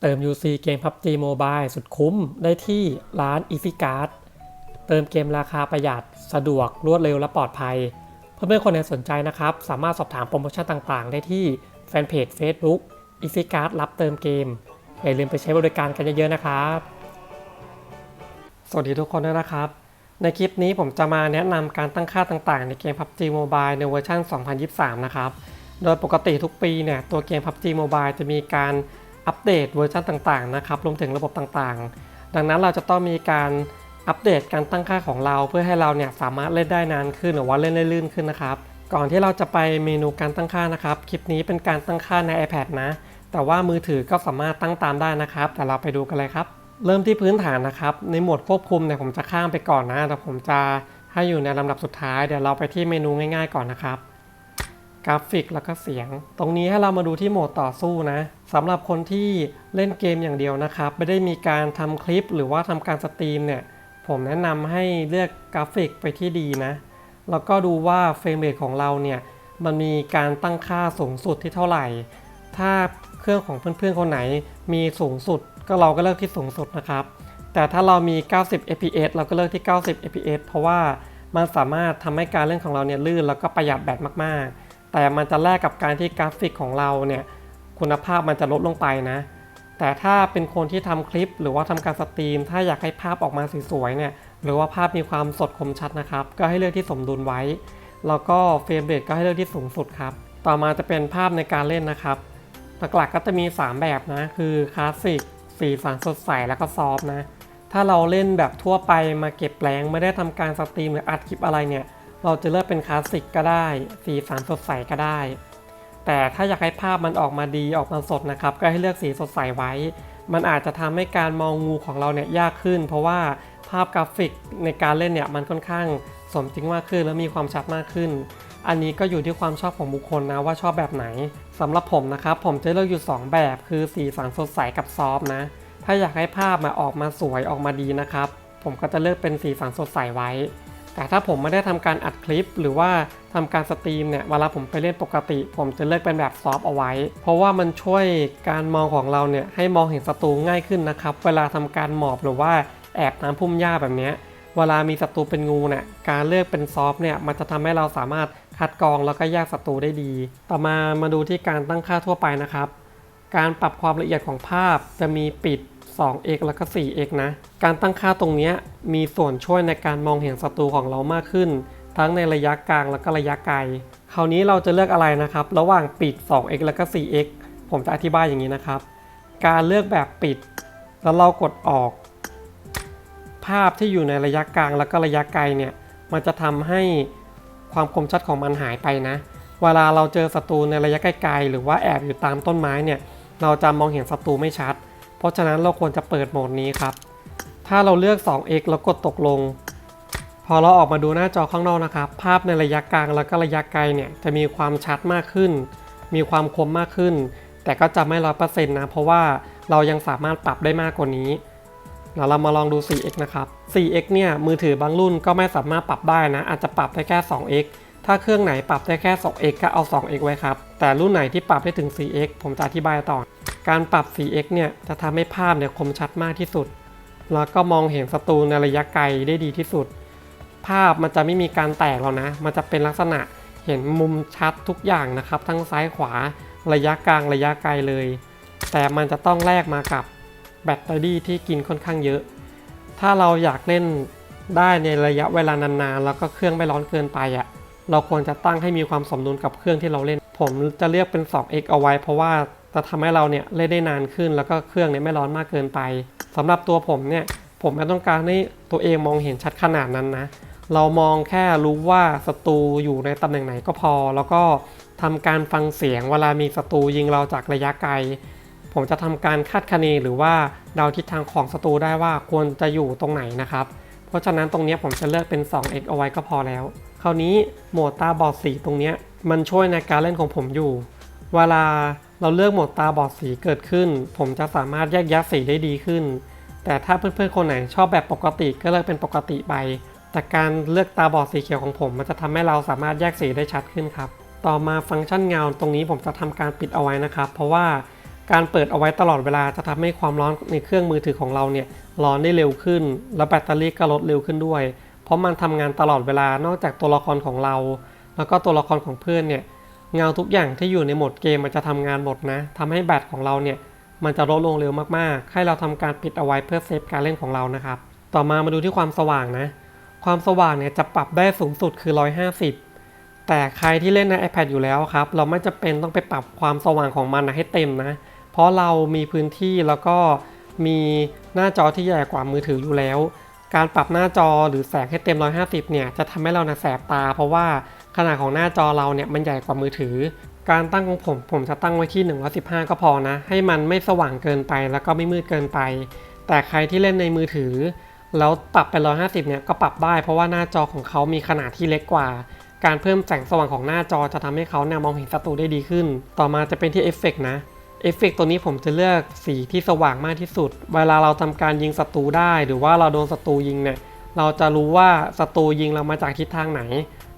เติม UC เกม PUBG Mobile สุดคุ้มได้ที่ร้าน Easy Card เติมเกมราคาประหยัดสะดวกรวดเร็วและปลอดภัย เพื่อนๆคนไหนสนใจนะครับ สามารถสอบถามโปรโมชั่นต่างๆ ได้ที่แฟนเพจ Facebook Easy Card รับเติมเกม อย่าลืมไปใช้บริการกันเยอะๆนะครับ สวัสดีทุกคนด้วยนะครับ ในคลิปนี้ผมจะมาแนะนำการตั้งค่าต่างๆ ในเกม PUBG Mobile ในเวอร์ชัน 2023 นะครับ โดยปกติทุกปีเนี่ยตัวเกม PUBG Mobile จะมีการ อัปเดตเวอร์ชันต่างๆนะครับรวมถึงระบบต่างๆ ดังนั้นเราจะต้องมีการอัปเดตการตั้งค่าของเราเพื่อให้เราเนี่ยสามารถเล่นได้นานขึ้นหรือว่าเล่นได้ลื่นขึ้นนะครับ ก่อนที่เราจะไปเมนูการตั้งค่านะครับ คลิปนี้เป็นการตั้งค่าใน iPad นะ แต่ว่ามือถือก็สามารถตั้งตามได้นะครับ แต่เราไปดูกันเลยครับ เริ่มที่พื้นฐานนะครับ ในโหมดควบคุมเนี่ยผมจะข้ามไปก่อนนะ แต่ผมจะให้อยู่ในลำดับสุดท้าย เดี๋ยวเราไปที่เมนูง่าย ๆ ก่อนนะครับ กราฟิกแล้วก็เสียง ตรงนี้ให้เรามาดูที่โหมดต่อสู้นะสำหรับคนที่เล่นเกมอย่างเดียวนะครับ ไม่ได้มีการทำคลิปหรือว่าทำการสตรีมเนี่ย ผมแนะนำให้เลือกกราฟิกไปที่ดีนะ แล้วก็ดูว่าเฟรมเรทของเราเนี่ย มันมีการตั้งค่าสูงสุดที่เท่าไหร่ ถ้าเครื่องของเพื่อนๆคนไหนมีสูงสุด ก็เราก็เลือกที่สูงสุดนะครับ แต่ถ้าเรามี 90 fps เราก็เลือกที่ 90 fps เพราะว่ามันสามารถทำให้การเล่นของเราเนี่ยลื่นแล้วก็ประหยัดแบตมากๆ แต่มันจะแลกกับการที่กราฟิกของเราเนี่ยคุณภาพมันจะลดลงไปนะ แต่ถ้าเป็นคนที่ทำคลิปหรือว่าทำการสตรีม ถ้าอยากให้ภาพออกมาสวยๆเนี่ยหรือว่าภาพมีความสดคมชัดนะครับ ก็ให้เลือกที่สมดุลไว้ แล้วก็เฟรมเรทก็ให้เลือกที่สูงสุดครับ ต่อมาจะเป็นภาพในการเล่นนะครับ หลักๆก็จะมี 3 แบบนะ คือคลาสสิกสีสันสดใสแล้วก็ซอฟนะ ถ้าเราเล่นแบบทั่วไปมาเก็บแรงไม่ได้ทำการสตรีมหรืออัดคลิปอะไรเนี่ย เราจะเลือกเป็นคลาสสิกก็ได้ สีสันสดใสก็ได้ แต่ถ้าอยากให้ภาพมันออกมาดีออกมาสดนะครับ ก็ให้เลือกสีสดใสไว้ มันอาจจะทำให้การมองงูของเราเนี่ยยากขึ้น เพราะว่าภาพกราฟิกในการเล่นเนี่ยมันค่อนข้างสมจริงมากขึ้นและมีความชัดมากขึ้น อันนี้ก็อยู่ที่ความชอบของบุคคลนะว่าชอบแบบไหนสำหรับผมนะครับ ผมจะเลือกอยู่ 2 แบบ คือสีสันสดใสกับซอฟนะ ถ้าอยากให้ภาพมาออกมาสวยออกมาดีนะครับ ผมก็จะเลือกเป็นสีสันสดใสไว้ แต่ถ้าผมไม่ได้ทำการอัดคลิป หรือว่าทำการสตรีมเนี่ยเวลาผมไปเล่นปกติ ผมจะเลือกเป็นแบบซอฟต์เอาไว้ เพราะว่ามันช่วยการมองของเราเนี่ยให้มองเห็นศัตรูง่ายขึ้นนะครับ เวลาทำการหมอบหรือว่าแอบน้ำพุ่มหญ้าแบบนี้เวลามีศัตรูเป็นงูเนี่ยการเลือกเป็นซอฟต์เนี่ยมันจะทำให้เราสามารถคัดกรองแล้วก็แยกศัตรูได้ดี ต่อมามาดูที่การตั้งค่าทั่วไปนะครับ การปรับความละเอียดของภาพจะมีปิด 2x แล้วก็ 4x นะ การตั้งค่าตรงนี้มีส่วนช่วยในการมองเห็นศัตรูของเรามากขึ้น ทั้งในระยะกลางแล้วก็ระยะไกล คราวนี้เราจะเลือกอะไรนะครับ ระหว่างปิด 2x แล้วก็ 4x ผมจะอธิบายอย่างนี้นะครับ การเลือกแบบปิด แล้วเรากดออก ภาพที่อยู่ในระยะกลางแล้วก็ระยะไกลเนี่ย มันจะทำให้ความคมชัดของมันหายไปนะ เวลาเราเจอศัตรูในระยะไกลๆหรือว่าแอบอยู่ตามต้นไม้เนี่ย เราจะมองเห็นศัตรูไม่ชัด เพราะฉะนั้นเราควรจะเปิดโหมดนี้ครับ ถ้าเราเลือก 2x แล้วกดตกลง พอเราออกมาดูหน้าจอข้างนอกนะครับ ภาพในระยะกลางแล้วก็ระยะไกลเนี่ยจะมีความชัดมากขึ้น มีความคมมากขึ้น แต่ก็จะไม่ร้อยเปอร์เซ็นต์นะ เพราะว่าเรายังสามารถปรับได้มากกว่านี้เดี๋ยวเรามาลองดู 4x นะครับ 4x เนี่ยมือถือบางรุ่นก็ไม่สามารถปรับได้นะ อาจจะปรับได้แค่ 2x ถ้าเครื่องไหนปรับได้แค่ 2x ก็เอา 2x ไว้ครับ แต่รุ่นไหนที่ปรับได้ถึง 4x ผมจะอธิบายต่อ การปรับ 4x เนี่ยจะทำให้ภาพเนี่ยคมชัดมากที่สุด แล้วก็มองเห็นศัตรูในระยะไกลได้ดีที่สุด ภาพมันจะไม่มีการแตกแล้วนะ มันจะเป็นลักษณะเห็นมุมชัดทุกอย่างนะครับ ทั้งซ้ายขวา ระยะกลางระยะไกลเลย แต่มันจะต้องแลกมากับแบตเตอรี่ที่กินค่อนข้างเยอะ ถ้าเราอยากเล่นได้ในระยะเวลานานๆ แล้วก็เครื่องไม่ร้อนเกินไปอะ่ะ เราควรจะตั้งให้มีความสมดุลกับเครื่องที่เราเล่น ผมจะเลือกเป็น 2x เอาไว้ เพราะว่าจะทำให้เราเนี่ยเล่นได้นานขึ้น แล้วก็เครื่องเนี่ยไม่ร้อนมากเกินไปสำหรับตัวผมเนี่ยผมไม่ต้องการให้ตัวเองมองเห็นชัดขนาดนั้นนะ เรามองแค่รู้ว่าศัตรูอยู่ในตำแหน่งไหนก็พอ แล้วก็ทำการฟังเสียงเวลามีศัตรูยิงเราจากระยะไกล ผมจะทำการคาดคะเนหรือว่าเดาทิศทางของศัตรูได้ว่าควรจะอยู่ตรงไหนนะครับ เพราะฉะนั้นตรงนี้ผมจะเลือกเป็น 2x เอาไว้ก็พอแล้ว คราวนี้โหมดตาบอดสีตรงนี้มันช่วยในการเล่นของผมอยู่ เวลาเราเลือกโหมดตาบอดสีเกิดขึ้น ผมจะสามารถแยกแยะสีได้ดีขึ้น แต่ถ้าเพื่อนๆคนไหนชอบแบบปกติก็เลือกเป็นปกติไป แต่การเลือกตาบอดสีเขียวของผม มันจะทำให้เราสามารถแยกสีได้ชัดขึ้นครับ ต่อมาฟังก์ชันเงาตรงนี้ผมจะทำการปิดเอาไว้นะครับ เพราะว่า การเปิดเอาไว้ตลอดเวลาจะทำให้ความร้อนในเครื่องมือถือของเราเนี่ยร้อนได้เร็วขึ้น แล้วแบตเตอรี่ก็ลดเร็วขึ้นด้วย เพราะมันทำงานตลอดเวลานอกจากตัวละครของเรา แล้วก็ตัวละครของเพื่อนเนี่ยเงาทุกอย่างที่อยู่ในโหมดเกมมันจะทำงานหมดนะทำให้แบตของเราเนี่ยมันจะลดลงเร็วมากๆ ให้เราทำการปิดเอาไว้เพื่อเซฟการเล่นของเรานะครับ ต่อมามาดูที่ความสว่างนะ ความสว่างเนี่ยจะปรับได้สูงสุดคือ 150 แต่ใครที่เล่นใน iPad อยู่แล้วครับ เราไม่จะเป็นต้องไปปรับความสว่างของมันนะให้เต็มนะ เพราะเรามีพื้นที่แล้วก็มีหน้าจอที่ใหญ่กว่ามือถืออยู่แล้ว การปรับหน้าจอหรือแสงให้เต็ม 150 เนี่ยจะทำให้เรานะแสบตา เพราะว่าขนาดของหน้าจอเราเนี่ยมันใหญ่กว่ามือถือ การตั้งของผมผมจะตั้งไว้ที่ 115 ก็พอนะ ให้มันไม่สว่างเกินไปแล้วก็ไม่มืดเกินไป แต่ใครที่เล่นในมือถือ แล้วปรับไป 150 เนี่ยก็ปรับได้ เพราะว่าหน้าจอของเขามีขนาดที่เล็กกว่าการเพิ่มแสงสว่างของหน้าจอจะทำให้เขาเนี่ยมองเห็นศัตรูได้ดีขึ้น ต่อมาจะเป็นที่เอฟเฟกต์นะ เอฟเฟกต์ตัวนี้ผมจะเลือกสีที่สว่างมากที่สุด เวลาเราทำการยิงศัตรูได้ หรือว่าเราโดนศัตรูยิงเนี่ย เราจะรู้ว่าศัตรูยิงเรามาจากทิศทางไหน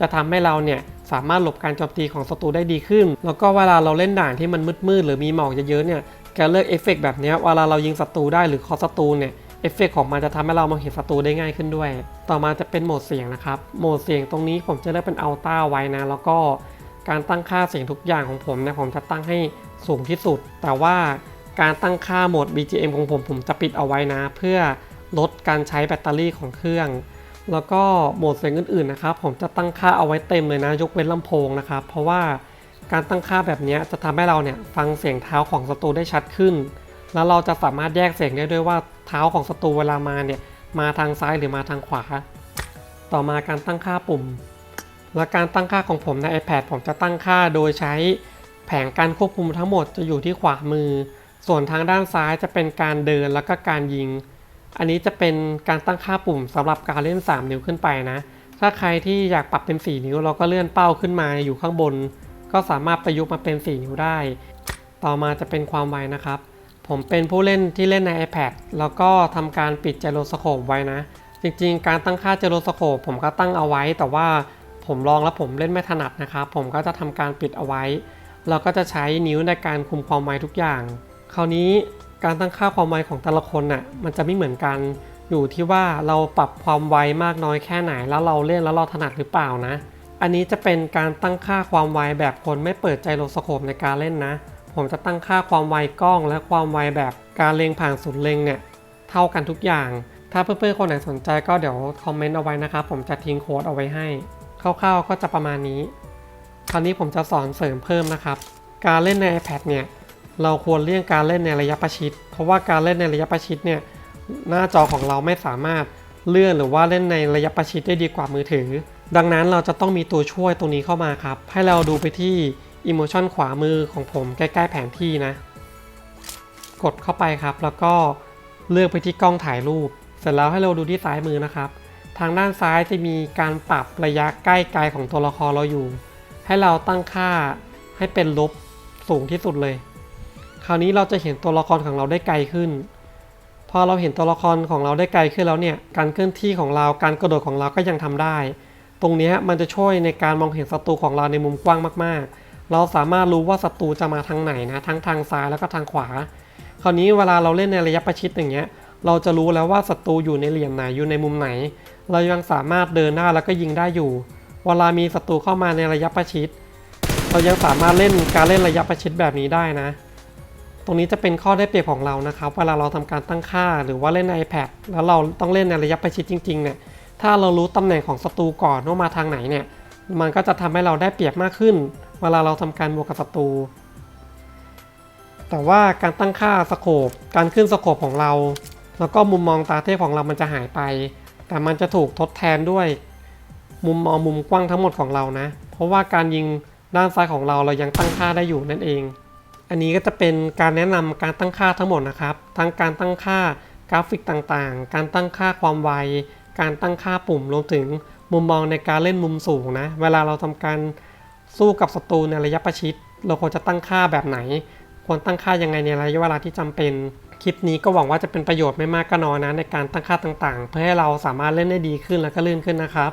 จะทำให้เราเนี่ยสามารถหลบการโจมตีของศัตรูได้ดีขึ้น แล้วก็เวลาเราเล่นด่านที่มันมืดๆหรือมีหมอกเยอะๆเนี่ย การเลือกเอฟเฟกต์แบบนี้เวลาเรายิงศัตรูได้หรือคอศัตรูเนี่ยเอฟเฟกต์ของมันจะทำให้เรามองเห็นศัตรูได้ง่ายขึ้นด้วย ต่อมาจะเป็นโหมดเสียงนะครับ โหมดเสียงตรงนี้ผมจะเลือกเป็นอัลต้าไว้นะ แล้วก็การตั้งค่าเสียงทุกอย่างของผมเนี่ยผมจะตั้งให้ สูงที่สุด แต่ว่าการตั้งค่าโหมด BGM ของผมผมจะปิดเอาไว้นะ เพื่อลดการใช้แบตเตอรี่ของเครื่อง แล้วก็โหมดเสียงอื่นๆนะครับ ผมจะตั้งค่าเอาไว้เต็มเลยนะ ยกเว้นลำโพงนะครับ เพราะว่าการตั้งค่าแบบนี้จะทำให้เราเนี่ยฟังเสียงเท้าของศัตรูได้ชัดขึ้น แล้วเราจะสามารถแยกเสียงได้ด้วยว่าเท้าของศัตรูเวลามาเนี่ยมาทางซ้ายหรือมาทางขวา ต่อมาการตั้งค่าปุ่ม และการตั้งค่าของผมใน iPad ผมจะตั้งค่าโดยใช้ แผงการควบคุมทั้งหมดจะอยู่ที่ขวามือ ส่วนทางด้านซ้ายจะเป็นการเดินแล้วก็การยิง อันนี้จะเป็นการตั้งค่าปุ่มสำหรับการเล่น 3 นิ้วขึ้นไปนะ ถ้าใครที่อยากปรับเป็น 4 นิ้วเราก็เลื่อนเป้าขึ้นมาอยู่ข้างบน ก็สามารถประยุกต์มาเป็น 4 นิ้วได้ ต่อมาจะเป็นความไวนะครับ ผมเป็นผู้เล่นที่เล่นใน iPad แล้วก็ทำการปิดไจโรสโคปไว้นะ จริงๆ การตั้งค่าไจโรสโคปผมก็ตั้งเอาไว้ แต่ว่าผมลองแล้วผมเล่นไม่ถนัดนะครับ ผมก็จะทำการปิดเอาไว้ เราก็จะใช้นิ้วในการคุมความไวทุกอย่าง คราวนี้การตั้งค่าความไวของแต่ละคนน่ะมันจะไม่เหมือนกันอยู่ที่ว่าเราปรับความไวมากน้อยแค่ไหนแล้วเราเล่นแล้วเราถนัดหรือเปล่านะ อันนี้จะเป็นการตั้งค่าความไวแบบคนไม่เปิดไจโรสโคปในการเล่นนะ ผมจะตั้งค่าความไวกล้องและความไวแบบการเล็งผ่านศูนย์เล็งเนี่ยเท่ากันทุกอย่าง ถ้าเพื่อนๆคนไหนสนใจก็เดี๋ยวคอมเมนต์เอาไว้นะครับผมจะทิ้งโค้ดเอาไว้ให้คร่าวๆก็จะประมาณนี้ คราวนี้ผมจะสอนเสริมเพิ่มนะครับ การเล่นใน iPad เนี่ยเราควรเลี่ยงการเล่นในระยะประชิด เพราะว่าการเล่นในระยะประชิดเนี่ยหน้าจอของเราไม่สามารถเลื่อนหรือว่าเล่นในระยะประชิดได้ดีกว่ามือถือ ดังนั้นเราจะต้องมีตัวช่วยตรงนี้เข้ามาครับ ให้เราดูไปที่ Emotion ขวามือของผมใกล้ๆแผนที่นะ กดเข้าไปครับ แล้วก็เลือกไปที่กล้องถ่ายรูป เสร็จแล้วให้เราดูที่ซ้ายมือนะครับ ทางด้านซ้ายจะมีการปรับระยะใกล้ไกลของตัวละครเราอยู่ ให้เราตั้งค่าให้เป็นลบสูงที่สุดเลย คราวนี้เราจะเห็นตัวละครของเราได้ไกลขึ้น พอเราเห็นตัวละครของเราได้ไกลขึ้นแล้วเนี่ย การเคลื่อนที่ของเรา การกระโดดของเราก็ยังทำได้ ตรงนี้มันจะช่วยในการมองเห็นศัตรูของเราในมุมกว้างมาก ๆ เราสามารถรู้ว่าศัตรูจะมาทางไหนนะ ทั้งทางซ้ายแล้วก็ทางขวา คราวนี้เวลาเราเล่นในระยะประชิดอย่างเงี้ย เราจะรู้แล้วว่าศัตรูอยู่ในเหลี่ยมไหนอยู่ในมุมไหน เรายังสามารถเดินหน้าแล้วก็ยิงได้อยู่ เวลามีศัตรูเข้ามาในระยะประชิด เรายังสามารถเล่นการเล่นระยะประชิดแบบนี้ได้นะ ตรงนี้จะเป็นข้อได้เปรียบของเรานะครับ เวลาเราทำการตั้งค่าหรือว่าเล่นใน iPad แล้วเราต้องเล่นในระยะประชิดจริงๆเนี่ย ถ้าเรารู้ตำแหน่งของศัตรูก่อนว่ามาทางไหนเนี่ย มันก็จะทำให้เราได้เปรียบมากขึ้น เวลาเราทำการบวกกับศัตรู แต่ว่าการตั้งค่าสโคป การขึ้นสโคปของเรา แล้วก็มุมมองตาเทพของเรามันจะหายไป แต่มันจะถูกทดแทนด้วย มุมมองมุมกว้างทั้งหมดของเรานะ เพราะว่าการยิงด้านซ้ายของเราเรายังตั้งค่าได้อยู่นั่นเอง อันนี้ก็จะเป็นการแนะนำการตั้งค่าทั้งหมดนะครับ ทั้งการตั้งค่ากราฟิกต่างๆ การตั้งค่าความไว การตั้งค่าปุ่มรวมถึงมุมมองในการเล่นมุมสูงนะ เวลาเราทำการสู้กับศัตรูในระยะประชิด เราควรจะตั้งค่าแบบไหน ควรตั้งค่ายังไงในระยะเวลาที่จำเป็น คลิปนี้ก็หวังว่าจะเป็นประโยชน์ไม่มากก็น้อยนะในการตั้งค่าต่างๆ เพื่อให้เราสามารถเล่นได้ดีขึ้นแล้วก็ลื่นขึ้นนะครับ